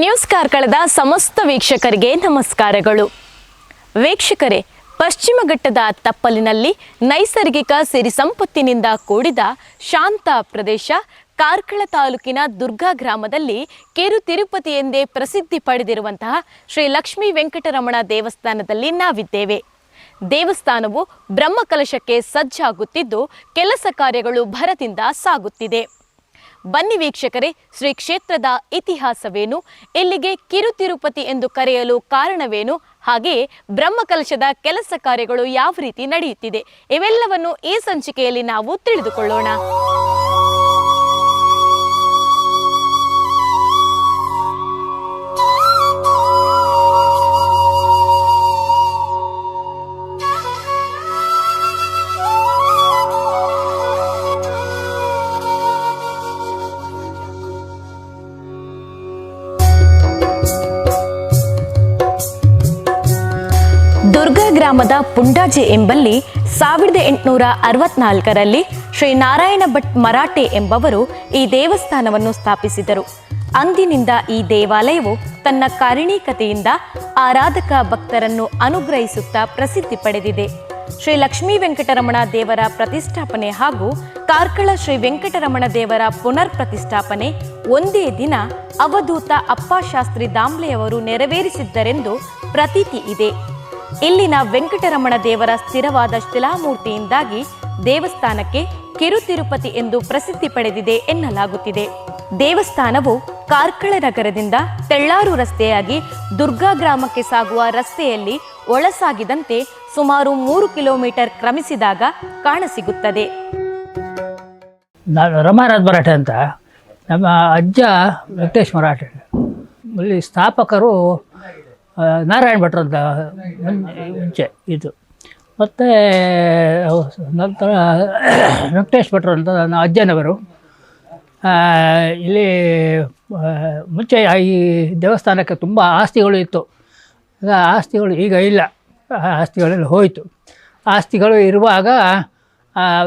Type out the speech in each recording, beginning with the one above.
News ಕಾರ್ಕಳದ ಸಮಸ್ತ ವೀಕ್ಷಕರಿಗೆ ನಮಸ್ಕಾರಗಳು. ವೀಕ್ಷಕರೇ, ಪಶ್ಚಿಮ ಘಟ್ಟದ ತಪ್ಪಲಿನಲ್ಲಿ ನೈಸರ್ಗಿಕ ಸಿರಿ ಸಂಪತ್ತಿನಿಂದ ಕೂಡಿದ ಶಾಂತ ಪ್ರದೇಶ, ಕಾರ್ಕಳ ತಾಲೂಕಿನ ದುರ್ಗಾ ಗ್ರಾಮದಲ್ಲಿ ಕಿರು ತಿರುಪತಿ ಎಂದೇ ಪ್ರಸಿದ್ಧಿ ಪಡೆದಿರುವಂತಹ ಶ್ರೀ ಲಕ್ಷ್ಮೀ ವೆಂಕಟರಮಣ ದೇವಸ್ಥಾನದಲ್ಲಿ ನಾವಿದ್ದೇವೆ. ದೇವಸ್ಥಾನವು ಬ್ರಹ್ಮಕಲಶಕ್ಕೆ ಸಜ್ಜಾಗುತ್ತಿದ್ದು, ಕೆಲಸ ಕಾರ್ಯಗಳು ಭರದಿಂದ ಸಾಗುತ್ತಿದೆ. ಬನ್ನಿ ವೀಕ್ಷಕರೇ, ಶ್ರೀ ಕ್ಷೇತ್ರದ ಇತಿಹಾಸವೇನು, ಇಲ್ಲಿಗೆ ಕಿರು ತಿರುಪತಿ ಎಂದು ಕರೆಯಲು ಕಾರಣವೇನು, ಹಾಗೆಯೇ ಬ್ರಹ್ಮಕಲಶದ ಕೆಲಸ ಕಾರ್ಯಗಳು ಯಾವ ರೀತಿ ನಡೆಯುತ್ತಿದೆ, ಇವೆಲ್ಲವನ್ನು ಈ ಸಂಚಿಕೆಯಲ್ಲಿ ನಾವು ತಿಳಿದುಕೊಳ್ಳೋಣ. ಗ್ರಾಮದ ಪುಂಡಾಜೆ ಎಂಬಲ್ಲಿ ಸಾವಿರದ ಎಂಟುನೂರ ಅರವತ್ನಾಲ್ಕರಲ್ಲಿ ಶ್ರೀ ನಾರಾಯಣ ಭಟ್ ಮರಾಠೆ ಎಂಬವರು ಈ ದೇವಸ್ಥಾನವನ್ನು ಸ್ಥಾಪಿಸಿದರು. ಅಂದಿನಿಂದ ಈ ದೇವಾಲಯವು ತನ್ನ ಕಾರಣೀಕತೆಯಿಂದ ಆರಾಧಕ ಭಕ್ತರನ್ನು ಅನುಗ್ರಹಿಸುತ್ತಾ ಪ್ರಸಿದ್ಧಿ ಪಡೆದಿದೆ. ಶ್ರೀ ಲಕ್ಷ್ಮೀ ವೆಂಕಟರಮಣ ದೇವರ ಪ್ರತಿಷ್ಠಾಪನೆ ಹಾಗೂ ಕಾರ್ಕಳ ಶ್ರೀ ವೆಂಕಟರಮಣ ದೇವರ ಪುನರ್ ಪ್ರತಿಷ್ಠಾಪನೆ ಒಂದೇ ದಿನ ಅವಧೂತ ಅಪ್ಪಾಶಾಸ್ತ್ರಿ ದಾಂಬ್ಲೆಯವರು ನೆರವೇರಿಸಿದ್ದರೆಂದು ಪ್ರತೀತಿ ಇದೆ. ಇಲ್ಲಿನ ವೆಂಕಟರಮಣ ದೇವರ ಸ್ಥಿರವಾದ ಶಿಲಾಮೂರ್ತಿಯಿಂದಾಗಿ ದೇವಸ್ಥಾನಕ್ಕೆ ಕಿರು ತಿರುಪತಿ ಎಂದು ಪ್ರಸಿದ್ಧಿ ಪಡೆದಿದೆ ಎನ್ನಲಾಗುತ್ತಿದೆ. ದೇವಸ್ಥಾನವು ಕಾರ್ಕಳ ನಗರದಿಂದ ತೆಳ್ಳಾರು ರಸ್ತೆಯಾಗಿ ದುರ್ಗಾ ಗ್ರಾಮಕ್ಕೆ ಸಾಗುವ ರಸ್ತೆಯಲ್ಲಿ ಒಳಸಾಗಿದಂತೆ ಸುಮಾರು ಮೂರು ಕಿಲೋಮೀಟರ್ ಕ್ರಮಿಸಿದಾಗ ಕಾಣಸಿಗುತ್ತದೆ. ನಾನು ರಮಾನಾಥ್ ಮರಾಠೆ ಅಂತ. ನಮ್ಮ ಅಜ್ಜ ವೆಂಕಟೇಶ್ ಮರಾಠೆ. ಇಲ್ಲಿ ಸ್ಥಾಪಕರು ನಾರಾಯಣ ಭಟ್ರು ಅಂತ ಮುಂಚೆ ಇದು. ಮತ್ತು ನಂತರ ವೆಂಕಟೇಶ್ ಭಟ್ರು ಅಂತ ನನ್ನ ಅಜ್ಜನವರು. ಇಲ್ಲಿ ಮುಂಚೆ ಈ ದೇವಸ್ಥಾನಕ್ಕೆ ತುಂಬ ಆಸ್ತಿಗಳು ಇತ್ತು. ಆಸ್ತಿಗಳು ಈಗ ಇಲ್ಲ. ಆಸ್ತಿಗಳೆಲ್ಲ ಹೋಯಿತು. ಆಸ್ತಿಗಳು ಇರುವಾಗ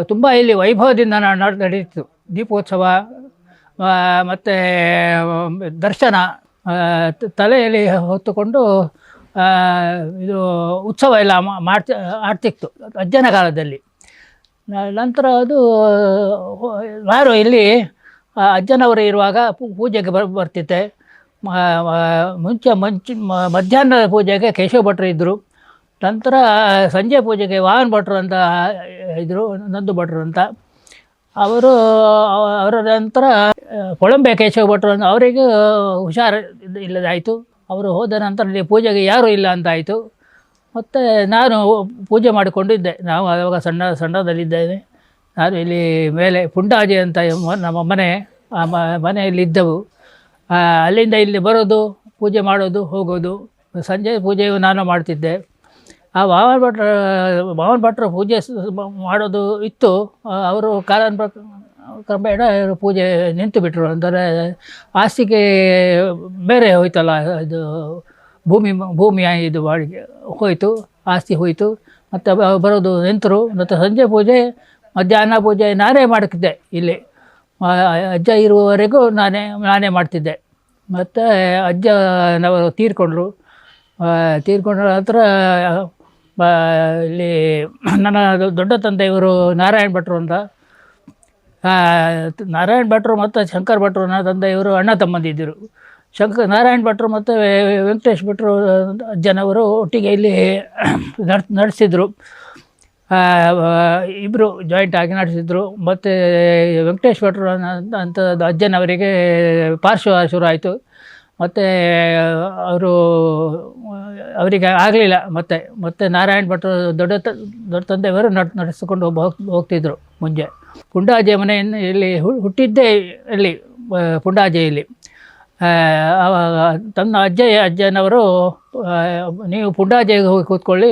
ತುಂಬ ಇಲ್ಲಿ ವೈಭವದಿಂದ ನಾ- ನಡೆಯಿತು ದೀಪೋತ್ಸವ ಮತ್ತು ದರ್ಶನ ತಲೆಯಲ್ಲಿ ಹೊತ್ತುಕೊಂಡು ಇದು ಉತ್ಸವ ಎಲ್ಲ ಮಾಡ್ತಿ, ಆಡ್ತಿತ್ತು ಅಜ್ಜನ ಕಾಲದಲ್ಲಿ. ನಂತರ ಅದು ಯಾರು ಇಲ್ಲಿ ಅಜ್ಜನವರು ಇರುವಾಗ ಪೂಜೆಗೆ ಬರ್ ಮ- ಮುಂಚೆ ಮುಂಚೆ ಮಧ್ಯಾಹ್ನದ ಪೂಜೆಗೆ ಕೇಶವ ಭಟ್ರು ಇದ್ದರು ನಂತರ ಸಂಜೆ ಪೂಜೆಗೆ ವಾಹನ ಭಟ್ರು ಅಂತ ಇದ್ದರು ನಂದು ಭಟ್ರು ಅಂತ. ಅವರು ಅವ- ಅವರ ನಂತರ ಕೊಳಂಬೆ ಕೇಶವ ಭಟ್ರು ಅವರಿಗೆ ಹುಷಾರು ಇಲ್ಲದಾಯಿತು. ಅವರು ಹೋದ ನಂತರ ಇಲ್ಲಿ ಪೂಜೆಗೆ ಯಾರೂ ಇಲ್ಲ ಅಂತಾಯಿತು. ಮತ್ತು ನಾನು ಪೂಜೆ ಮಾಡಿಕೊಂಡಿದ್ದೆ. ನಾವು ಆವಾಗ ಸಣ್ಣ ಸಣ್ಣದಲ್ಲಿದ್ದೇನೆ ನಾನು ಇಲ್ಲಿ ಮೇಲೆ ಪುಂಡಾಜಿ ಅಂತ ನಮ್ಮ ಮನೆ, ಆ ಮನೆಯಲ್ಲಿದ್ದವು ಅಲ್ಲಿಂದ ಇಲ್ಲಿ ಬರೋದು, ಪೂಜೆ ಮಾಡೋದು, ಹೋಗೋದು. ಸಂಜೆ ಪೂಜೆಯು ನಾನು ಮಾಡ್ತಿದ್ದೆ. ಆ ವಾಮನ ಭಟ್ರ ವಾಮನ ಭಟ್ರು ಪೂಜೆ ಮಾಡೋದು ಇತ್ತು. ಅವರು ಕಾಲನ ಕ್ರಮೇಣ ಪೂಜೆ ನಿಂತು ಬಿಟ್ಟರು ಅಂದರೆ ಆಸ್ತಿಗೆ ಬೇರೆ ಹೋಯ್ತಲ್ಲ, ಇದು ಭೂಮಿ ಭೂಮಿ ಇದು ಬಾಡಿಗೆ ಹೋಯಿತು, ಆಸ್ತಿ ಹೋಯಿತು. ಮತ್ತು ಬರೋದು ನಿಂತರು. ಮತ್ತು ಸಂಜೆ ಪೂಜೆ, ಮಧ್ಯಾಹ್ನ ಪೂಜೆ ನಾನೇ ಮಾಡ್ತಿದ್ದೆ ಇಲ್ಲಿ. ಅಜ್ಜ ಇರುವವರೆಗೂ ನಾನೇ ನಾನೇ ಮಾಡ್ತಿದ್ದೆ. ಮತ್ತು ಅಜ್ಜನವರು ತೀರ್ಕೊಂಡ್ರು. ತೀರ್ಕೊಂಡ್ರ ತೀರ್ಕೊಂಡ ನಂತರ ಆ, ಇಲ್ಲಿ ನನ್ನ ದೊಡ್ಡ ತಂದೆ ಇವರು ನಾರಾಯಣ ಭಟ್ರು ಅಂತ. ನಾರಾಯಣ ಭಟ್ರು ಮತ್ತು ಶಂಕರ್ ಭಟ್ರು ನನ್ನ ತಂದೆಯವರು ಅಣ್ಣ ತಮ್ಮಂದಿದ್ದರು ಶಂಕರ್ ನಾರಾಯಣ ಭಟ್ರು ಮತ್ತು ವೆಂಕಟೇಶ್ ಭಟ್ರು ಅಜ್ಜನವರು ಒಟ್ಟಿಗೆ ಇಲ್ಲಿ ನಡ್ಸ್ ನಡೆಸಿದರು. ಇಬ್ಬರು ಜಾಯಿಂಟ್ ಆಗಿ ನಡೆಸಿದ್ರು. ಮತ್ತು ವೆಂಕಟೇಶ್ ಭಟ್ರು ಅಂತ ಅಜ್ಜನವರಿಗೆ ಪಾರ್ಶ್ವ ಶುರು ಆಯಿತು. ಮತ್ತು, ಅವರು, ಅವರಿಗೆ ಆಗಲಿಲ್ಲ. ಮತ್ತೆ ಮತ್ತೆ ನಾರಾಯಣ ಭಟ್ರು ದೊಡ್ಡ ದೊಡ್ಡ ತಂದೆಯವರು ನಡ್, ನಡೆಸಿಕೊಂಡು ಹೋಗ್ ಹೋಗ್ತಿದ್ರು ಮುಂಜೆ ಪುಂಡಾಜೆ ಮನೆಯನ್ನು ಇಲ್ಲಿ ಹುಟ್ಟಿದ್ದೇ ಇಲ್ಲಿ ಪುಂಡಾಜೆಯಲ್ಲಿ. ತನ್ನ ಅಜ್ಜ ಅಜ್ಜನವರು ನೀವು ಪುಂಡಾಜೆಗೆ ಹೋಗಿ ಕೂತ್ಕೊಳ್ಳಿ.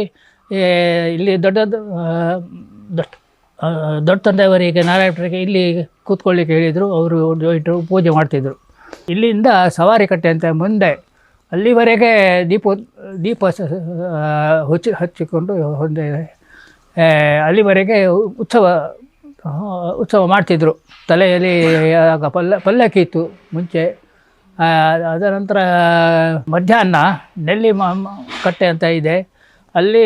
ಇಲ್ಲಿ ದೊಡ್ಡ ದೊಡ್ಡ ದೊಡ್ಡ ತಂದೆಯವರಿಗೆ, ನಾರಾಯಣರಿಗೆ ಇಲ್ಲಿ ಕೂತ್ಕೊಳ್ಳಿಕ್ಕೆ ಹೇಳಿದರು. ಅವರು ಇಟ್ಟರು ಪೂಜೆ ಮಾಡ್ತಿದ್ರು. ಇಲ್ಲಿಂದ ಸವಾರಿ ಕಟ್ಟೆ ಅಂತ ಮುಂದೆ ಅಲ್ಲಿವರೆಗೆ ದೀಪ ದೀಪ ಹಚ್ಚಿ, ಹಚ್ಚಿಕೊಂಡು ಹೊಂದೆ ಅಲ್ಲಿವರೆಗೆ ಉತ್ಸವ ಉತ್ಸವ ಮಾಡ್ತಿದ್ರು. ತಲೆಯಲ್ಲಿ ಆಗ ಪಲ್ಲ ಪಲ್ಲಕ್ಕಿ ಇತ್ತು ಮುಂಚೆ. ಅದರ ನಂತರ ಮಧ್ಯಾಹ್ನ ನೆಲ್ಲಿ ಕಟ್ಟೆ ಅಂತ ಇದೆ. ಅಲ್ಲಿ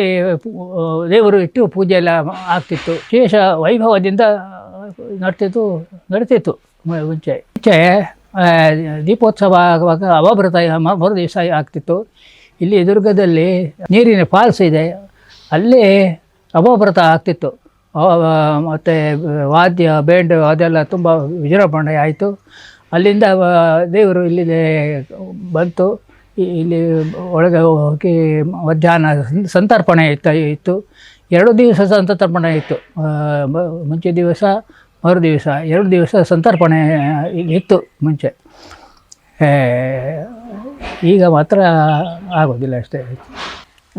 ದೇವರು ಇಟ್ಟು ಪೂಜೆ ಎಲ್ಲ ಆಗ್ತಿತ್ತು. ವಿಶೇಷ ವೈಭವದಿಂದ ನಡ್ತಿತ್ತು, ನಡೀತಿತ್ತು ಮುಂಚೆ ಮುಂಚೆ. ದೀಪೋತ್ಸವ ಆಗುವಾಗ ಅವಭೃತ ಮರು ದಿವಸ ಆಗ್ತಿತ್ತು. ಇಲ್ಲಿ ದುರ್ಗದಲ್ಲಿ ನೀರಿನ ಫಾಲ್ಸ್ ಇದೆ. ಅಲ್ಲಿ ಅವಭೃತ ಆಗ್ತಿತ್ತು. ಮತ್ತು ವಾದ್ಯ ಬೇಂಡು ಅದೆಲ್ಲ ತುಂಬ ವಿಜೃಂಭಣೆ ಆಯಿತು. ಅಲ್ಲಿಂದ ದೇವರು ಇಲ್ಲಿ ಬಂತು. ಇಲ್ಲಿ ಒಳಗೆ ಹೋಗಿ ಮಧ್ಯಾಹ್ನ ಸಂತರ್ಪಣೆ ಇತ್ತು ಇತ್ತು. ಎರಡು ದಿವಸ ಸಂತರ್ಪಣೆ ಇತ್ತು. ಮುಂಚೆ ದಿವಸ ಮರು ದಿವಸ, ಎರಡು ದಿವಸ ಸಂತರ್ಪಣೆ ಇತ್ತು ಮುಂಚೆ. ಈಗ ಮಾತ್ರ ಆಗೋದಿಲ್ಲ ಅಷ್ಟೇ.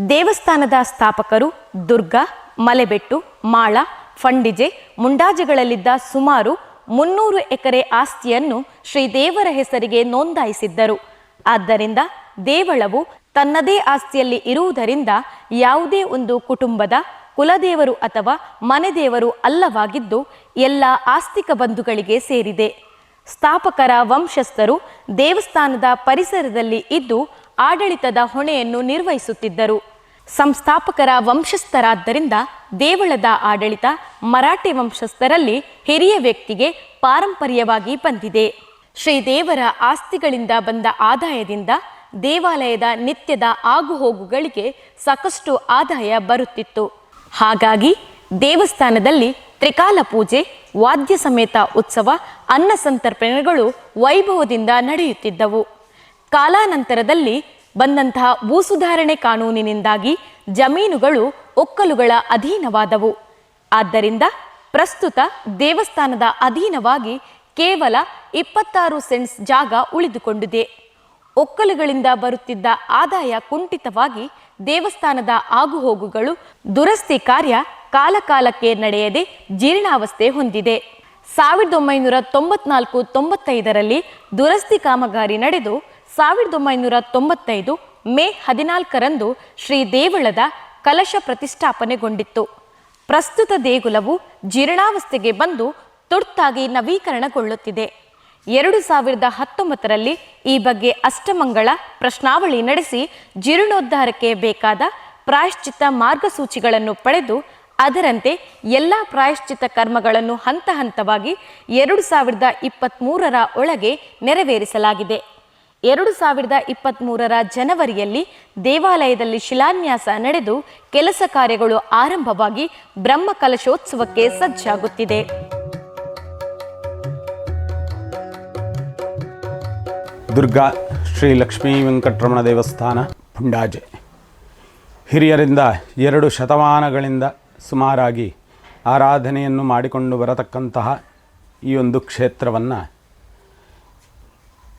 ದೇವಸ್ಥಾನದ ಸ್ಥಾಪಕರು ದುರ್ಗ, ಮಲೆಬೆಟ್ಟು, ಮಾಳ, ಫಂಡಿಜೆ ಮುಂಡಾಜೆಗಳಲ್ಲಿದ್ದ ಸುಮಾರು ಮುನ್ನೂರು ಎಕರೆ ಆಸ್ತಿಯನ್ನು ಶ್ರೀದೇವರ ಹೆಸರಿಗೆ ನೋಂದಾಯಿಸಿದ್ದರು. ಆದ್ದರಿಂದ ದೇವಳವು ತನ್ನದೇ ಆಸ್ತಿಯಲ್ಲಿ ಇರುವುದರಿಂದ ಯಾವುದೇ ಒಂದು ಕುಟುಂಬದ ಕುಲದೇವರು ಅಥವಾ ಮನೆದೇವರು ಅಲ್ಲವಾಗಿದ್ದು ಎಲ್ಲ ಆಸ್ತಿಕ ಬಂಧುಗಳಿಗೆ ಸೇರಿದೆ. ಸ್ಥಾಪಕರ ವಂಶಸ್ಥರು ದೇವಸ್ಥಾನದ ಪರಿಸರದಲ್ಲಿ ಇದ್ದು ಆಡಳಿತದ ಹೊಣೆಯನ್ನು ನಿರ್ವಹಿಸುತ್ತಿದ್ದರು. ಸಂಸ್ಥಾಪಕರ ವಂಶಸ್ಥರಾದ್ದರಿಂದ ದೇವಳದ ಆಡಳಿತ ಮರಾಠಿ ವಂಶಸ್ಥರಲ್ಲಿ ಹಿರಿಯ ವ್ಯಕ್ತಿಗೆ ಪಾರಂಪರ್ಯವಾಗಿ ಬಂದಿದೆ. ಶ್ರೀದೇವರ ಆಸ್ತಿಗಳಿಂದ ಬಂದ ಆದಾಯದಿಂದ ದೇವಾಲಯದ ನಿತ್ಯದ ಆಗುಹೋಗುಗಳಿಗೆ ಸಾಕಷ್ಟು ಆದಾಯ ಬರುತ್ತಿತ್ತು. ಹಾಗಾಗಿ ದೇವಸ್ಥಾನದಲ್ಲಿ ತ್ರಿಕಾಲ ಪೂಜೆ, ವಾದ್ಯ ಸಮೇತ ಉತ್ಸವ, ಅನ್ನ ಸಂತರ್ಪಣೆಗಳು ವೈಭವದಿಂದ ನಡೆಯುತ್ತಿದ್ದವು. ಕಾಲಾನಂತರದಲ್ಲಿ ಬಂದಂತಹ ಭೂಸುಧಾರಣೆ ಕಾನೂನಿನಿಂದಾಗಿ ಜಮೀನುಗಳು ಒಕ್ಕಲುಗಳ ಅಧೀನವಾದವು. ಆದ್ದರಿಂದ ಪ್ರಸ್ತುತ ದೇವಸ್ಥಾನದ ಅಧೀನವಾಗಿ ಕೇವಲ ಇಪ್ಪತ್ತಾರು ಸೆಂಟ್ಸ್ ಜಾಗ ಉಳಿದುಕೊಂಡಿದೆ. ಒಕ್ಕಲುಗಳಿಂದ ಬರುತ್ತಿದ್ದ ಆದಾಯ ಕುಂಠಿತವಾಗಿ ದೇವಸ್ಥಾನದ ಆಗುಹೋಗುಗಳು ದುರಸ್ತಿ ಕಾರ್ಯ ಕಾಲಕಾಲಕ್ಕೆ ನಡೆಯದೆ ಜೀರ್ಣಾವಸ್ಥೆ ಹೊಂದಿದೆ. ಸಾವಿರದ ಒಂಬೈನೂರ ತೊಂಬತ್ನಾಲ್ಕು ತೊಂಬತ್ತೈದರಲ್ಲಿ ದುರಸ್ತಿ ಕಾಮಗಾರಿ ನಡೆದು ಸಾವಿರದ ಒಂಬೈನೂರ ತೊಂಬತ್ತೈದು ಮೇ ಹದಿನಾಲ್ಕರಂದು ಶ್ರೀ ದೇವಳದ ಕಲಶ ಪ್ರತಿಷ್ಠಾಪನೆಗೊಂಡಿತ್ತು. ಪ್ರಸ್ತುತ ದೇಗುಲವು ಜೀರ್ಣಾವಸ್ಥೆಗೆ ಬಂದು ತುರ್ತಾಗಿ ನವೀಕರಣಗೊಳ್ಳುತ್ತಿದೆ. ಎರಡು ಸಾವಿರದ ಹತ್ತೊಂಬತ್ತರಲ್ಲಿ ಈ ಬಗ್ಗೆ ಅಷ್ಟಮಂಗಳ ಪ್ರಶ್ನಾವಳಿ ನಡೆಸಿ ಜೀರ್ಣೋದ್ಧಾರಕ್ಕೆ ಬೇಕಾದ ಪ್ರಾಯಶ್ಚಿತ್ತ ಮಾರ್ಗಸೂಚಿಗಳನ್ನು ಪಡೆದು ಅದರಂತೆ ಎಲ್ಲ ಪ್ರಾಯಶ್ಚಿತ ಕರ್ಮಗಳನ್ನು ಹಂತ ಹಂತವಾಗಿ ಎರಡು ಸಾವಿರದ ಇಪ್ಪತ್ತ್ಮೂರರ ಒಳಗೆ ನೆರವೇರಿಸಲಾಗಿದೆ. ಎರಡು ಸಾವಿರದ ಇಪ್ಪತ್ತ್ಮೂರರ ಜನವರಿಯಲ್ಲಿ ದೇವಾಲಯದಲ್ಲಿ ಶಿಲಾನ್ಯಾಸ ನಡೆದು ಕೆಲಸ ಕಾರ್ಯಗಳು ಆರಂಭವಾಗಿ ಬ್ರಹ್ಮ ಕಲಶೋತ್ಸವಕ್ಕೆ ಸಜ್ಜಾಗುತ್ತಿದೆ. ದುರ್ಗಾ ಶ್ರೀ ಲಕ್ಷ್ಮೀ ವೆಂಕಟರಮಣ ದೇವಸ್ಥಾನ ಪುಂಡಾಜೆ ಹಿರಿಯರಿಂದ ಎರಡು ಶತಮಾನಗಳಿಂದ ಸುಮಾರಾಗಿ ಆರಾಧನೆಯನ್ನು ಮಾಡಿಕೊಂಡು ಬರತಕ್ಕಂತಹ ಈ ಒಂದು ಕ್ಷೇತ್ರವನ್ನು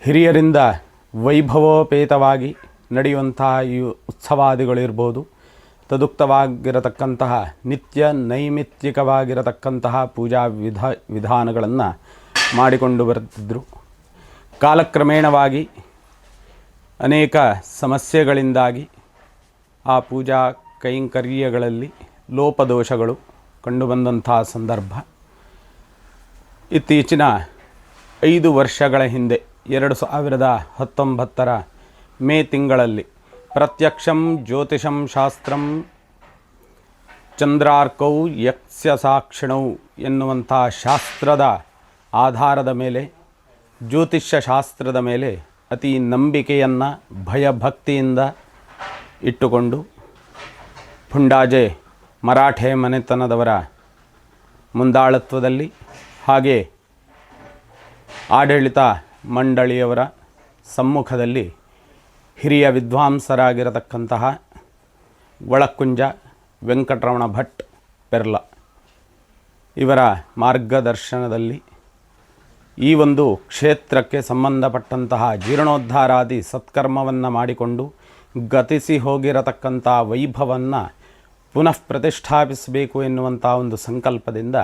ಹಿರಿಯರಿಂದ ವೈಭವೋಪೇತವಾಗಿ ನಡೆಯುವಂತಹ ಈ ಉತ್ಸವಾದಿಗಳಿರ್ಬೋದು, ತದುಕ್ತವಾಗಿರತಕ್ಕಂತಹ ನಿತ್ಯ ನೈಮಿತ್ತಿಕವಾಗಿರತಕ್ಕಂತಹ ಪೂಜಾ ವಿಧ ವಿಧಾನಗಳನ್ನು ಮಾಡಿಕೊಂಡು ಬರುತ್ತಿದ್ದರು ಕಾಲಕ್ರಮೇಣವಾಗಿ ಅನೇಕ ಸಮಸ್ಯೆಗಳಿಂದಾಗಿ ಆ ಪೂಜಾ ಕೈಂಕರ್ಯಗಳಲ್ಲಿ ಲೋಪದೋಷಗಳು ಕಂಡುಬಂದಂಥ ಸಂದರ್ಭ. ಇತ್ತೀಚಿನ ಐದು ವರ್ಷಗಳ ಹಿಂದೆ, ಎರಡು ಸಾವಿರದ ಹತ್ತೊಂಬತ್ತರ ಮೇ ತಿಂಗಳಲ್ಲಿ ಪ್ರತ್ಯಕ್ಷಂ ಜ್ಯೋತಿಷಂ ಶಾಸ್ತ್ರಂ ಚಂದ್ರಾರ್ಕೌ ಯಕ್ಷ ಸಾಕ್ಷಿಣೌ ಎನ್ನುವಂಥ ಶಾಸ್ತ್ರದ ಆಧಾರದ ಮೇಲೆ, ಜ್ಯೋತಿಷ್ಯ ಶಾಸ್ತ್ರದ ಮೇಲೆ ಅತಿ ನಂಬಿಕೆಯನ್ನು, ಭಯಭಕ್ತಿಯಿಂದ ಇಟ್ಟುಕೊಂಡು, ಪುಂಡಾಜೆ ಮರಾಠೆ ಮನೆತನದವರ ಮುಂದಾಳತ್ವದಲ್ಲಿ ಹಾಗೆ ಆಡಳಿತ ಮಂಡಳಿಯವರ ಸಮ್ಮುಖದಲ್ಲಿ ಹಿರಿಯ ವಿದ್ವಾಂಸರಾಗಿರತಕ್ಕಂತಹ ಒಳಕುಂಜ ವೆಂಕಟರಮಣ ಭಟ್ ಪೆರ್ಲ ಇವರ ಮಾರ್ಗದರ್ಶನದಲ್ಲಿ ಈ ಒಂದು ಕ್ಷೇತ್ರಕ್ಕೆ ಸಂಬಂಧಪಟ್ಟಂತಹ ಜೀರ್ಣೋದ್ಧಾರಾದಿ ಸತ್ಕರ್ಮವನ್ನು ಮಾಡಿಕೊಂಡು ಗತಿಸಿ ಹೋಗಿರತಕ್ಕಂಥ ವೈಭವವನ್ನು ಪುನಃ ಪ್ರತಿಷ್ಠಾಪಿಸಬೇಕು ಎನ್ನುವಂಥ ಒಂದು ಸಂಕಲ್ಪದಿಂದ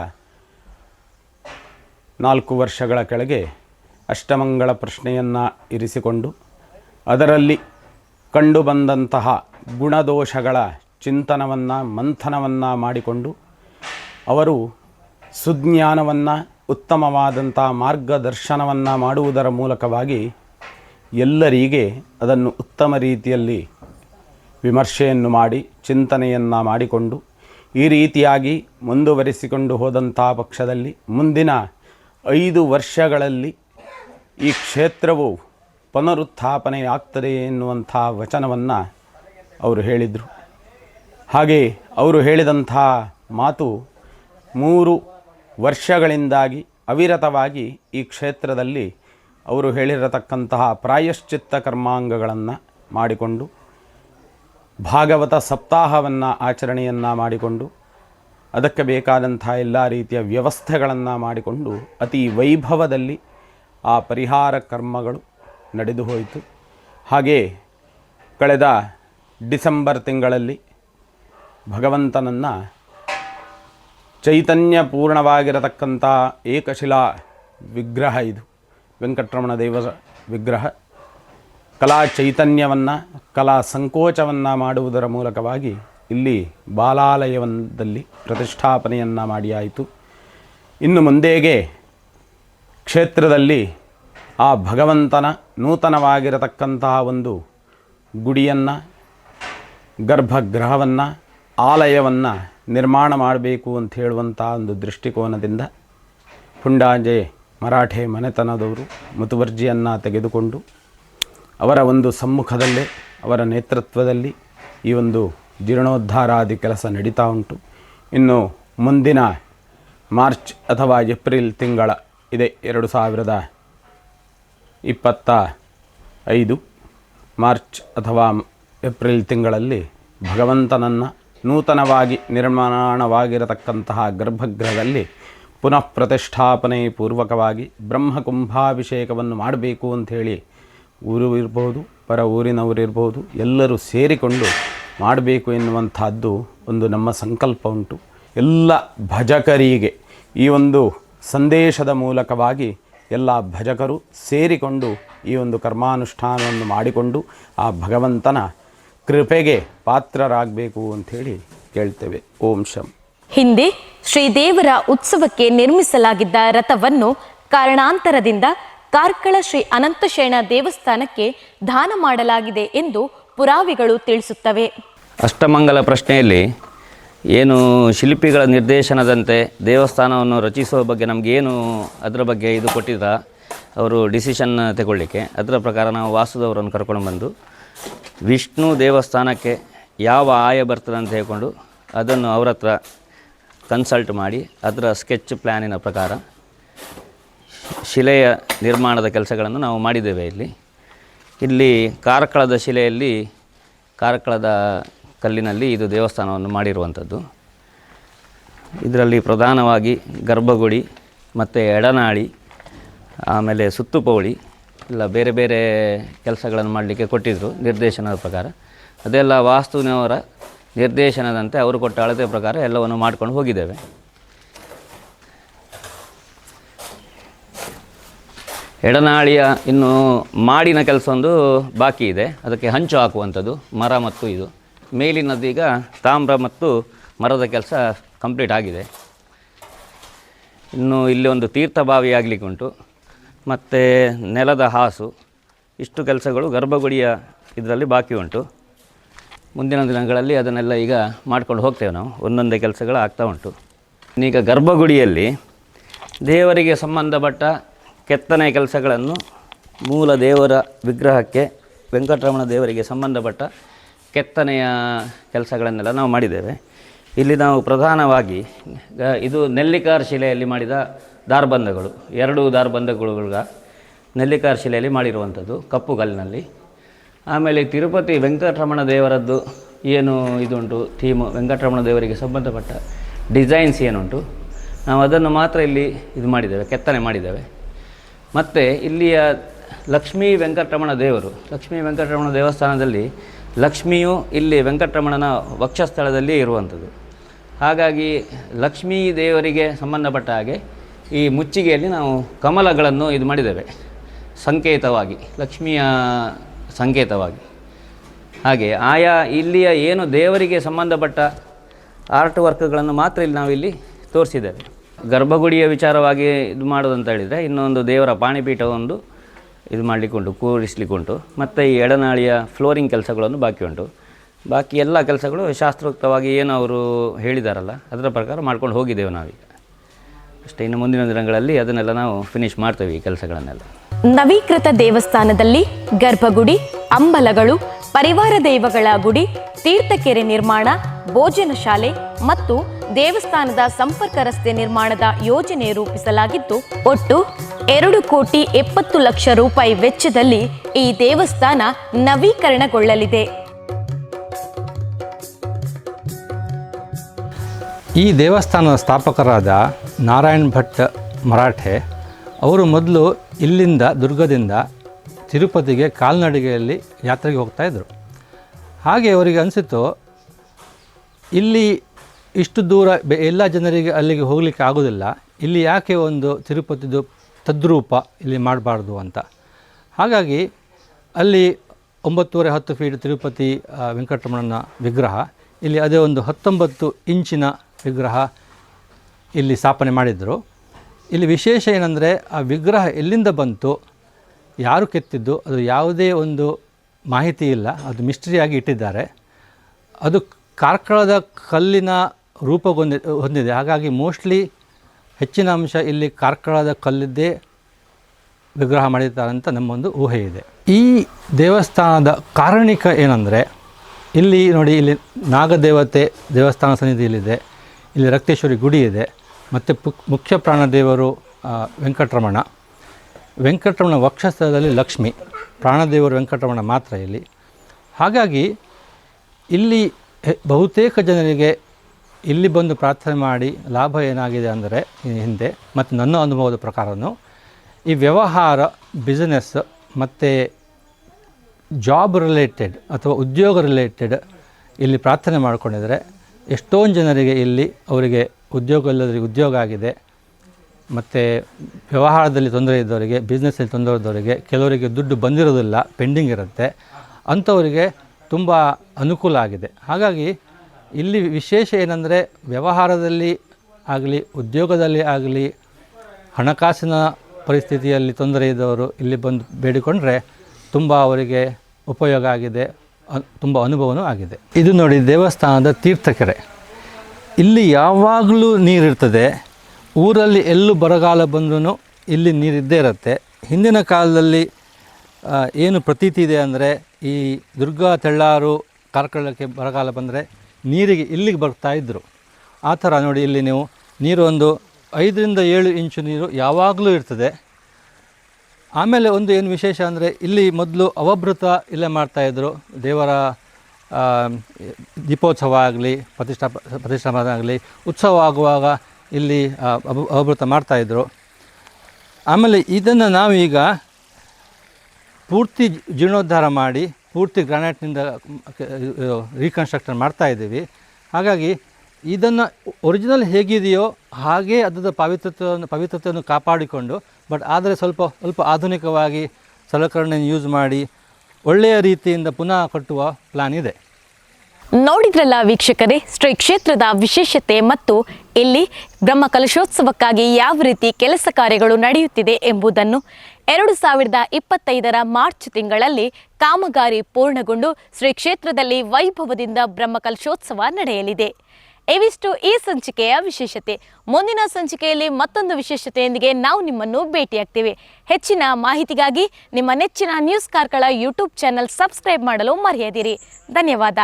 ನಾಲ್ಕು ವರ್ಷಗಳ ಕೆಳಗೆ ಅಷ್ಟಮಂಗಳ ಪ್ರಶ್ನೆಯನ್ನು ಇರಿಸಿಕೊಂಡು ಅದರಲ್ಲಿ ಕಂಡುಬಂದಂತಹ ಗುಣದೋಷಗಳ ಚಿಂತನವನ್ನು, ಮಂಥನವನ್ನು ಮಾಡಿಕೊಂಡು ಅವರು ಸುಜ್ಞಾನವನ್ನು ಉತ್ತಮವಾದಂಥ ಮಾರ್ಗದರ್ಶನವನ್ನು ಮಾಡುವುದರ ಮೂಲಕವಾಗಿ ಎಲ್ಲರಿಗೆ ಅದನ್ನು ಉತ್ತಮ ರೀತಿಯಲ್ಲಿ ವಿಮರ್ಶೆಯನ್ನು ಮಾಡಿ, ಚಿಂತನೆಯನ್ನು ಮಾಡಿಕೊಂಡು, ಈ ರೀತಿಯಾಗಿ ಮುಂದುವರಿಸಿಕೊಂಡು ಹೋದಂಥ ಪಕ್ಷದಲ್ಲಿ ಮುಂದಿನ ಐದು ವರ್ಷಗಳಲ್ಲಿ ಈ ಕ್ಷೇತ್ರವು ಪುನರುತ್ಥಾಪನೆಯಾಗ್ತದೆ ಎನ್ನುವಂಥ ವಚನವನ್ನು ಅವರು ಹೇಳಿದರು. ಹಾಗೆ ಅವರು ಹೇಳಿದಂಥ ಮಾತು ಮೂರು ವರ್ಷಗಳಿಂದಾಗಿ ಅವಿರತವಾಗಿ ಈ ಕ್ಷೇತ್ರದಲ್ಲಿ ಅವರು ಹೇಳಿರತಕ್ಕಂತಹ ಪ್ರಾಯಶ್ಚಿತ್ತ ಕರ್ಮಾಂಗಗಳನ್ನು ಮಾಡಿಕೊಂಡು ಭಾಗವತ ಸಪ್ತಾಹವನ್ನು ಆಚರಣೆಯನ್ನು ಮಾಡಿಕೊಂಡು, ಅದಕ್ಕೆ ಬೇಕಾದಂಥ ಎಲ್ಲ ರೀತಿಯ ವ್ಯವಸ್ಥೆಗಳನ್ನು ಮಾಡಿಕೊಂಡು ಅತಿ ವೈಭವದಲ್ಲಿ ಆ ಪರಿಹಾರ ಕರ್ಮಗಳು ನಡೆದು ಹೋಯಿತು. ಹಾಗೆ ಕಳೆದ ಡಿಸೆಂಬರ್ ತಿಂಗಳಲ್ಲಿ ಭಗವಂತನನ್ನು ಚೈತನ್ಯ ಪೂರ್ಣವಾಗಿರತಕ್ಕಂಥ ಏಕಶಿಲಾ ವಿಗ್ರಹ ಇದು, ವೆಂಕಟರಮಣ ದೇವರ ವಿಗ್ರಹ. ಕಲಾ ಚೈತನ್ಯವನ್ನು, ಕಲಾ ಸಂಕೋಚವನ್ನು ಮಾಡುವುದರ ಮೂಲಕವಾಗಿ ಇಲ್ಲಿ ಬಾಲಾಲಯವೊಂದಲ್ಲಿ ಪ್ರತಿಷ್ಠಾಪನೆಯನ್ನು ಮಾಡಿಯಾಯಿತು. ಇನ್ನು ಮುಂದೆಗೆ ಕ್ಷೇತ್ರದಲ್ಲಿ ಆ ಭಗವಂತನ ನೂತನವಾಗಿರತಕ್ಕಂತಹ ಒಂದು ಗುಡಿಯನ್ನು, ಗರ್ಭಗೃಹವನ್ನು, ಆಲಯವನ್ನು ನಿರ್ಮಾಣ ಮಾಡಬೇಕು ಅಂತ ಹೇಳುವಂಥ ಒಂದು ದೃಷ್ಟಿಕೋನದಿಂದ ಪುಂಡಾಂಜೆ ಮರಾಠೆ ಮನೆತನದವರು ಮುತುವರ್ಜಿಯನ್ನು ತೆಗೆದುಕೊಂಡು ಅವರ ಒಂದು ಸಮ್ಮುಖದಲ್ಲೇ, ಅವರ ನೇತೃತ್ವದಲ್ಲಿ ಈ ಒಂದು ಜೀರ್ಣೋದ್ಧಾರಾದಿ ಕೆಲಸ ನಡೀತಾ ಉಂಟು. ಇನ್ನು ಮುಂದಿನ ಮಾರ್ಚ್ ಅಥವಾ ಏಪ್ರಿಲ್ ತಿಂಗಳ ಇದೆ, ಎರಡು ಸಾವಿರದ ಇಪ್ಪತ್ತ ಐದು. ಮಾರ್ಚ್ ಅಥವಾ ಏಪ್ರಿಲ್ ತಿಂಗಳಲ್ಲಿ ಭಗವಂತನನ್ನು ನೂತನವಾಗಿ ನಿರ್ಮಾಣವಾಗಿರತಕ್ಕಂತಹ ಗರ್ಭಗೃಹದಲ್ಲಿ ಪುನಃ ಪ್ರತಿಷ್ಠಾಪನೆ ಪೂರ್ವಕವಾಗಿ ಬ್ರಹ್ಮಕುಂಭಾಭಿಷೇಕವನ್ನು ಮಾಡಬೇಕು ಅಂಥೇಳಿ ಊರು ಇರ್ಬೋದು, ಪರ ಊರಿನವರು ಇರಬಹುದು ಎಲ್ಲರೂ ಸೇರಿಕೊಂಡು ಮಾಡಬೇಕು ಎನ್ನುವಂಥದ್ದು ಒಂದು ನಮ್ಮ ಸಂಕಲ್ಪ ಉಂಟು. ಎಲ್ಲ ಭಜಕರಿಗೆ ಈ ಒಂದು ಸಂದೇಶದ ಮೂಲಕವಾಗಿ ಎಲ್ಲ ಭಜಕರು ಸೇರಿಕೊಂಡು ಈ ಒಂದು ಕರ್ಮಾನುಷ್ಠಾನವನ್ನು ಮಾಡಿಕೊಂಡು ಆ ಭಗವಂತನ ಕೃಪೆಗೆ ಪಾತ್ರರಾಗಬೇಕು ಅಂಥೇಳಿ ಕೇಳ್ತೇವೆ. ಓಂ ಶಂ. ಹಿಂದೆ ಶ್ರೀದೇವರ ಉತ್ಸವಕ್ಕೆ ನಿರ್ಮಿಸಲಾಗಿದ್ದ ರಥವನ್ನು ಕಾರಣಾಂತರದಿಂದ ಕಾರ್ಕಳ ಶ್ರೀ ಅನಂತಶಯನ ದೇವಸ್ಥಾನಕ್ಕೆ ದಾನ ಮಾಡಲಾಗಿದೆ ಎಂದು ಪುರಾವೆಗಳು ತಿಳಿಸುತ್ತವೆ. ಅಷ್ಟಮಂಗಲ ಪ್ರಶ್ನೆಯಲ್ಲಿ ಏನು ಶಿಲ್ಪಿಗಳ ನಿರ್ದೇಶನದಂತೆ ದೇವಸ್ಥಾನವನ್ನು ರಚಿಸುವ ಬಗ್ಗೆ ನಮಗೇನು ಅದರ ಬಗ್ಗೆ ಇದು ಕೊಟ್ಟಿದ್ದ ಅವರು ಡಿಸಿಷನ್ ತಗೊಳ್ಳಿಕ್ಕೆ. ಅದರ ಪ್ರಕಾರ ನಾವು ವಾಸುದವರನ್ನು ಕರ್ಕೊಂಡು ಬಂದು ವಿಷ್ಣು ದೇವಸ್ಥಾನಕ್ಕೆ ಯಾವ ಆಯ ಬರ್ತದೆ ಅಂತ ಹೇಳ್ಕೊಂಡು ಅದನ್ನು ಅವರ ಹತ್ರ ಕನ್ಸಲ್ಟ್ ಮಾಡಿ, ಅದರ ಸ್ಕೆಚ್ ಪ್ಲ್ಯಾನಿನ ಪ್ರಕಾರ ಶಿಲೆಯ ನಿರ್ಮಾಣದ ಕೆಲಸಗಳನ್ನು ನಾವು ಮಾಡಿದ್ದೇವೆ ಇಲ್ಲಿ. ಇಲ್ಲಿ ಕಾರ್ಕಳದ ಶಿಲೆಯಲ್ಲಿ, ಕಾರ್ಕಳದ ಕಲ್ಲಿನಲ್ಲಿ ಇದು ದೇವಸ್ಥಾನವನ್ನು ಮಾಡಿರುವಂಥದ್ದು. ಇದರಲ್ಲಿ ಪ್ರಧಾನವಾಗಿ ಗರ್ಭಗುಡಿ, ಮತ್ತು ಎಡನಾಳಿ, ಆಮೇಲೆ ಸುತ್ತುಪೌಳಿ, ಇಲ್ಲ ಬೇರೆ ಬೇರೆ ಕೆಲಸಗಳನ್ನು ಮಾಡಲಿಕ್ಕೆ ಕೊಟ್ಟಿದ್ದರು ನಿರ್ದೇಶನದ ಪ್ರಕಾರ. ಅದೆಲ್ಲ ವಾಸ್ತುವಿನವರ ನಿರ್ದೇಶನದಂತೆ ಅವರು ಕೊಟ್ಟ ಅಳತೆ ಪ್ರಕಾರ ಎಲ್ಲವನ್ನು ಮಾಡ್ಕೊಂಡು ಹೋಗಿದ್ದೇವೆ. ಎಡನಾಳಿಯ ಇನ್ನು ಮಾಡಿನ ಕೆಲಸ ಒಂದು ಬಾಕಿ ಇದೆ. ಅದಕ್ಕೆ ಹಂಚು ಹಾಕುವಂಥದ್ದು, ಮರ ಮತ್ತು ಇದು. ಮೇಲಿನದೀಗ ತಾಮ್ರ ಮತ್ತು ಮರದ ಕೆಲಸ ಕಂಪ್ಲೀಟ್ ಆಗಿದೆ. ಇನ್ನು ಇಲ್ಲಿ ಒಂದು ತೀರ್ಥಬಾವಿ ಆಗಲಿಕ್ಕೆ ಉಂಟು. ಮತ್ತು ನೆಲದ ಹಾಸು. ಇಷ್ಟು ಕೆಲಸಗಳು ಗರ್ಭಗುಡಿಯ ಇದರಲ್ಲಿ ಬಾಕಿ ಉಂಟು. ಮುಂದಿನ ದಿನಗಳಲ್ಲಿ ಅದನ್ನೆಲ್ಲ ಈಗ ಮಾಡ್ಕೊಂಡು ಹೋಗ್ತೇವೆ ನಾವು. ಒಂದೊಂದೇ ಕೆಲಸಗಳು ಆಗ್ತಾ ಉಂಟು. ಈಗ ಗರ್ಭಗುಡಿಯಲ್ಲಿ ದೇವರಿಗೆ ಸಂಬಂಧಪಟ್ಟ ಕೆತ್ತನೆ ಕೆಲಸಗಳನ್ನು ಮೂಲ ದೇವರ ವಿಗ್ರಹಕ್ಕೆ ವೆಂಕಟರಮಣ ದೇವರಿಗೆ ಸಂಬಂಧಪಟ್ಟ ಕೆತ್ತನೆಯ ಕೆಲಸಗಳನ್ನೆಲ್ಲ ನಾವು ಮಾಡಿದ್ದೇವೆ. ಇಲ್ಲಿ ನಾವು ಪ್ರಧಾನವಾಗಿ ಇದು ನೆಲ್ಲಿಕಾರ್ ಶಿಲೆಯಲ್ಲಿ ಮಾಡಿದ ದಾರ್ಬಂಧಗಳು. ಎರಡು ದಾರ್ಬಂಧಗಳು ನೆಲ್ಲಿಕಾರ್ ಶಿಲೆಯಲ್ಲಿ ಮಾಡಿರುವಂಥದ್ದು ಕಪ್ಪುಗಲ್ಲಿನಲ್ಲಿ. ಆಮೇಲೆ ತಿರುಪತಿ ವೆಂಕಟರಮಣ ದೇವರದ್ದು ಏನು ಇದುಂಟು, ಥೀಮು, ವೆಂಕಟರಮಣ ದೇವರಿಗೆ ಸಂಬಂಧಪಟ್ಟ ಡಿಸೈನ್ಸ್ ಏನುಂಟು, ನಾವು ಅದನ್ನು ಮಾತ್ರ ಇಲ್ಲಿ ಇದು ಮಾಡಿದ್ದೇವೆ, ಕೆತ್ತನೆ ಮಾಡಿದ್ದೇವೆ. ಮತ್ತು ಇಲ್ಲಿಯ ಲಕ್ಷ್ಮೀ ವೆಂಕಟರಮಣ ದೇವರು, ಲಕ್ಷ್ಮೀ ವೆಂಕಟರಮಣ ದೇವಸ್ಥಾನದಲ್ಲಿ ಲಕ್ಷ್ಮಿಯು ಇಲ್ಲಿ ವೆಂಕಟರಮಣನ ವಕ್ಷಸ್ಥಳದಲ್ಲಿ ಇರುವಂಥದ್ದು. ಹಾಗಾಗಿ ಲಕ್ಷ್ಮೀ ದೇವರಿಗೆ ಸಂಬಂಧಪಟ್ಟ ಹಾಗೆ ಈ ಮುಚ್ಚಿಗೆಯಲ್ಲಿ ನಾವು ಕಮಲಗಳನ್ನು ಇದು ಮಾಡಿದ್ದೇವೆ, ಸಂಕೇತವಾಗಿ, ಲಕ್ಷ್ಮಿಯ ಸಂಕೇತವಾಗಿ. ಹಾಗೆ ಆಯಾ ಇಲ್ಲಿಯ ಏನು ದೇವರಿಗೆ ಸಂಬಂಧಪಟ್ಟ ಆರ್ಟ್ ವರ್ಕ್ಗಳನ್ನು ಮಾತ್ರ ಇಲ್ಲಿ ನಾವಿಲ್ಲಿ ತೋರಿಸಿದ್ದೇವೆ. ಗರ್ಭಗುಡಿಯ ವಿಚಾರವಾಗಿ ಇದು ಮಾಡೋದಂತ ಹೇಳಿದರೆ ಇನ್ನೊಂದು ದೇವರ ಪಾಣಿಪೀಠ ಒಂದು ಇದು ಮಾಡಲಿಕ್ಕುಂಟು, ಕೂರಿಸ್ಲಿಕ್ಕುಂಟು. ಮತ್ತು ಈ ಎಡನಾಳಿಯ ಫ್ಲೋರಿಂಗ್ ಕೆಲಸಗಳನ್ನು ಬಾಕಿ ಉಂಟು. ಬಾಕಿ ಎಲ್ಲ ಕೆಲಸಗಳು ಶಾಸ್ತ್ರೋಕ್ತವಾಗಿ ಏನು ಅವರು ಹೇಳಿದಾರಲ್ಲ, ಅದರ ಪ್ರಕಾರ ಮಾಡ್ಕೊಂಡು ಹೋಗಿದ್ದೇವೆ ನಾವೀಗ. ಅಷ್ಟೇ, ಇನ್ನು ಮುಂದಿನ ದಿನಗಳಲ್ಲಿ ಅದನ್ನೆಲ್ಲ ನಾವು ಫಿನಿಶ್ ಮಾಡ್ತೇವೆ ಈ ಕೆಲಸಗಳನ್ನೆಲ್ಲ. ನವೀಕೃತ ದೇವಸ್ಥಾನದಲ್ಲಿ ಗರ್ಭಗುಡಿ, ಅಂಬಲಗಳು, ಪರಿವಾರ ದೈವಗಳ ಗುಡಿ, ತೀರ್ಥಕೆರೆ ನಿರ್ಮಾಣ ಭೋಜನ ಶಾಲೆ ಮತ್ತು ದೇವಸ್ಥಾನದ ಸಂಪರ್ಕ ರಸ್ತೆ ನಿರ್ಮಾಣದ ಯೋಜನೆ ರೂಪಿಸಲಾಗಿದ್ದು, ಒಟ್ಟು ಎರಡು ಕೋಟಿ ಎಪ್ಪತ್ತು ಲಕ್ಷ ರೂಪಾಯಿ ವೆಚ್ಚದಲ್ಲಿ ಈ ದೇವಸ್ಥಾನ ನವೀಕರಣಗೊಳ್ಳಲಿದೆ. ಈ ದೇವಸ್ಥಾನದ ಸ್ಥಾಪಕರಾದ ನಾರಾಯಣ್ ಭಟ್ ಮರಾಠೆ ಅವರು ಮೊದಲು ಇಲ್ಲಿಂದ ದುರ್ಗದಿಂದ ತಿರುಪತಿಗೆ ಕಾಲ್ನಡಿಗೆಯಲ್ಲಿ ಯಾತ್ರೆಗೆ ಹೋಗ್ತಾಯಿದ್ರು ಹಾಗೆ ಅವರಿಗೆ ಅನಿಸಿತು ಇಲ್ಲಿ ಇಷ್ಟು ದೂರ ಎಲ್ಲ ಜನರಿಗೆ ಅಲ್ಲಿಗೆ ಹೋಗಲಿಕ್ಕೆ ಆಗೋದಿಲ್ಲ. ಇಲ್ಲಿ ಯಾಕೆ ಒಂದು ತಿರುಪತಿದು ತದ್ರೂಪ ಇಲ್ಲಿ ಮಾಡಬಾರ್ದು ಅಂತ. ಹಾಗಾಗಿ ಅಲ್ಲಿ ಒಂಬತ್ತೂವರೆ ಹತ್ತು ಫೀಟ್ ತಿರುಪತಿ ವೆಂಕಟರಮಣನ ವಿಗ್ರಹ, ಇಲ್ಲಿ ಅದೇ ಒಂದು ಹತ್ತೊಂಬತ್ತು ಇಂಚಿನ ವಿಗ್ರಹ ಇಲ್ಲಿ ಸ್ಥಾಪನೆ ಮಾಡಿದರು. ಇಲ್ಲಿ ವಿಶೇಷ ಏನಂದರೆ ಆ ವಿಗ್ರಹ ಎಲ್ಲಿಂದ ಬಂತು, ಯಾರು ಕೆತ್ತಿದ್ದು, ಅದು ಯಾವುದೇ ಒಂದು ಮಾಹಿತಿ ಇಲ್ಲ. ಅದು ಮಿಸ್ಟ್ರಿಯಾಗಿ ಇಟ್ಟಿದ್ದಾರೆ. ಅದು ಕಾರ್ಕಳದ ಕಲ್ಲಿನ ರೂಪ ಹೊಂದಿದೆ. ಹಾಗಾಗಿ ಮೋಸ್ಟ್ಲಿ ಹೆಚ್ಚಿನ ಅಂಶ ಇಲ್ಲಿ ಕಾರ್ಕಳದ ಕಲ್ಲಿದ್ದೇ ವಿಗ್ರಹ ಮಾಡಿದ್ದಾರೆ ಅಂತ ನಮ್ಮೊಂದು ಊಹೆ ಇದೆ. ಈ ದೇವಸ್ಥಾನದ ಕಾರಣಿಕ ಏನಂದರೆ, ಇಲ್ಲಿ ನೋಡಿ, ಇಲ್ಲಿ ನಾಗದೇವತೆ ದೇವಸ್ಥಾನ ಸನ್ನಿಧಿಯಲ್ಲಿದೆ. ಇಲ್ಲಿ ರಕ್ತೇಶ್ವರಿ ಗುಡಿ ಇದೆ. ಮತ್ತು ಮುಖ್ಯ ಪ್ರಾಣದೇವರು ವೆಂಕಟರಮಣ. ವೆಂಕಟರಮಣ ವಕ್ಷಸ್ಥಳದಲ್ಲಿ ಲಕ್ಷ್ಮಿ. ಪ್ರಾಣದೇವರು ವೆಂಕಟರಮಣ ಮಾತ್ರ ಇಲ್ಲಿ. ಹಾಗಾಗಿ ಇಲ್ಲಿ ಬಹುತೇಕ ಜನರಿಗೆ ಇಲ್ಲಿ ಬಂದು ಪ್ರಾರ್ಥನೆ ಮಾಡಿ ಲಾಭ ಏನಾಗಿದೆ ಅಂದರೆ ಹಿಂದೆ ಮತ್ತು ನನ್ನ ಅನುಭವದ ಪ್ರಕಾರನೂ, ಈ ವ್ಯವಹಾರ ಬಿಸ್ನೆಸ್ ಮತ್ತು ಜಾಬ್ ರಿಲೇಟೆಡ್ ಅಥವಾ ಉದ್ಯೋಗ ರಿಲೇಟೆಡ್ ಇಲ್ಲಿ ಪ್ರಾರ್ಥನೆ ಮಾಡಿಕೊಂಡಿದ್ರೆ, ಎಷ್ಟೊಂದು ಜನರಿಗೆ ಇಲ್ಲಿ ಅವರಿಗೆ ಉದ್ಯೋಗ ಇಲ್ಲದವರಿಗೆ ಉದ್ಯೋಗ ಆಗಿದೆ, ಮತ್ತು ವ್ಯವಹಾರದಲ್ಲಿ ತೊಂದರೆ ಇದ್ದವರಿಗೆ ಬಿಸ್ನೆಸ್ಸಲ್ಲಿ ತೊಂದರೆ ಇದ್ದವರಿಗೆ, ಕೆಲವರಿಗೆ ದುಡ್ಡು ಬಂದಿರೋದಿಲ್ಲ ಪೆಂಡಿಂಗ್ ಇರುತ್ತೆ, ಅಂಥವರಿಗೆ ತುಂಬ ಅನುಕೂಲ ಆಗಿದೆ. ಹಾಗಾಗಿ ಇಲ್ಲಿ ವಿಶೇಷ ಏನಂದರೆ ವ್ಯವಹಾರದಲ್ಲಿ ಆಗಲಿ, ಉದ್ಯೋಗದಲ್ಲಿ ಆಗಲಿ, ಹಣಕಾಸಿನ ಪರಿಸ್ಥಿತಿಯಲ್ಲಿ ತೊಂದರೆ ಇದ್ದವರು ಇಲ್ಲಿ ಬಂದು ಬೇಡಿಕೊಂಡ್ರೆ ತುಂಬ ಅವರಿಗೆ ಉಪಯೋಗ ಆಗಿದೆ ತುಂಬ ಅನುಭವನೂ ಆಗಿದೆ. ಇದು ನೋಡಿ ದೇವಸ್ಥಾನದ ತೀರ್ಥಕೆರೆ. ಇಲ್ಲಿ ಯಾವಾಗಲೂ ನೀರಿರ್ತದೆ. ಊರಲ್ಲಿ ಎಲ್ಲೂ ಬರಗಾಲ ಬಂದರೂ ಇಲ್ಲಿ ನೀರಿದ್ದೇ ಇರುತ್ತೆ. ಹಿಂದಿನ ಕಾಲದಲ್ಲಿ ಏನು ಪ್ರತೀತಿ ಇದೆ ಅಂದರೆ ಈ ದುರ್ಗಾ ತೆಳ್ಳಾರು ಕಾರ್ಕಳಕ್ಕೆ ಬರಗಾಲ ಬಂದರೆ ನೀರಿಗೆ ಇಲ್ಲಿಗೆ ಬರ್ತಾ ಇದ್ದರು ಆ ಥರ ನೋಡಿ ಇಲ್ಲಿ ನೀವು ನೀರು ಒಂದು ಐದರಿಂದ ಏಳು ಇಂಚು ನೀರು ಯಾವಾಗಲೂ ಇರ್ತದೆ. ಆಮೇಲೆ ಒಂದು ಏನು ವಿಶೇಷ ಅಂದರೆ ಇಲ್ಲಿ ಮೊದಲು ಅವಭೃತ ಇಲ್ಲೇ ಮಾಡ್ತಾಯಿದ್ರು ದೇವರ ದೀಪೋತ್ಸವ ಆಗಲಿ ಪ್ರತಿಷ್ಠಾಪ ಪ್ರತಿಷ್ಠಾಪನೆ ಆಗಲಿ, ಉತ್ಸವ ಆಗುವಾಗ ಇಲ್ಲಿ ಅವಭೃತ ಮಾಡ್ತಾಯಿದ್ರು ಆಮೇಲೆ ಇದನ್ನು ನಾವೀಗ ಪೂರ್ತಿ ಜೀರ್ಣೋದ್ಧಾರ ಮಾಡಿ, ಪೂರ್ತಿ ಗ್ರಾನೈಟ್ನಿಂದ ರೀಕನ್ಸ್ಟ್ರಕ್ಷನ್ ಮಾಡ್ತಾ ಇದ್ದೀವಿ. ಹಾಗಾಗಿ ಇದನ್ನು ಒರಿಜಿನಲ್ ಹೇಗಿದೆಯೋ ಹಾಗೇ ಅದರ ಪವಿತ್ರತೆಯನ್ನು ಪವಿತ್ರತೆಯನ್ನು ಕಾಪಾಡಿಕೊಂಡು ಬಟ್ ಆದರೆ ಸ್ವಲ್ಪ ಸ್ವಲ್ಪ ಆಧುನಿಕವಾಗಿ ಸಲಕರಣೆ ಯೂಸ್ ಮಾಡಿ, ಒಳ್ಳೆಯ ರೀತಿಯಿಂದ ಪುನಃ ಕಟ್ಟುವ ಪ್ಲಾನ್ ಇದೆ. ನೋಡಿದ್ರಲ್ಲ ವೀಕ್ಷಕರೇ, ಶ್ರೀ ಕ್ಷೇತ್ರದ ವಿಶೇಷತೆ ಮತ್ತು ಇಲ್ಲಿ ಬ್ರಹ್ಮ ಕಲಶೋತ್ಸವಕ್ಕಾಗಿ ಯಾವ ರೀತಿ ಕೆಲಸ ಕಾರ್ಯಗಳು ನಡೆಯುತ್ತಿದೆ ಎಂಬುದನ್ನು ಎರಡು ಸಾವಿರದ ಇಪ್ಪತ್ತೈದರ ಮಾರ್ಚ್ ತಿಂಗಳಲ್ಲಿ ಕಾಮಗಾರಿ ಪೂರ್ಣಗೊಂಡು ಶ್ರೀ ಕ್ಷೇತ್ರದಲ್ಲಿ ವೈಭವದಿಂದ ಬ್ರಹ್ಮಕಲ್ಶೋತ್ಸವ ನಡೆಯಲಿದೆ. ಇವಿಷ್ಟು ಈ ಸಂಚಿಕೆಯ ವಿಶೇಷತೆ. ಮುಂದಿನ ಸಂಚಿಕೆಯಲ್ಲಿ ಮತ್ತೊಂದು ವಿಶೇಷತೆಯೊಂದಿಗೆ ನಾವು ನಿಮ್ಮನ್ನು ಭೇಟಿಯಾಗ್ತೇವೆ. ಹೆಚ್ಚಿನ ಮಾಹಿತಿಗಾಗಿ ನಿಮ್ಮ ನೆಚ್ಚಿನ news Karkala YouTube channel subscribe ಮಾಡಲು ಮರೆಯದಿರಿ. ಧನ್ಯವಾದ.